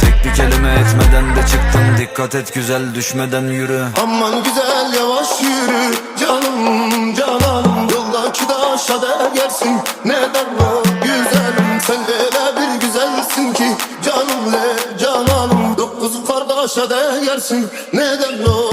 tek bir kelime etmeden de çıktım Dikkat et güzel düşmeden yürü. Aman güzel yavaş yürü. Canım cananım Yoldaki taşa değersin neden o güzelim? Sen öyle bir güzelsin ki? Canım le cananım. Dokuz kardeşe değersin neden o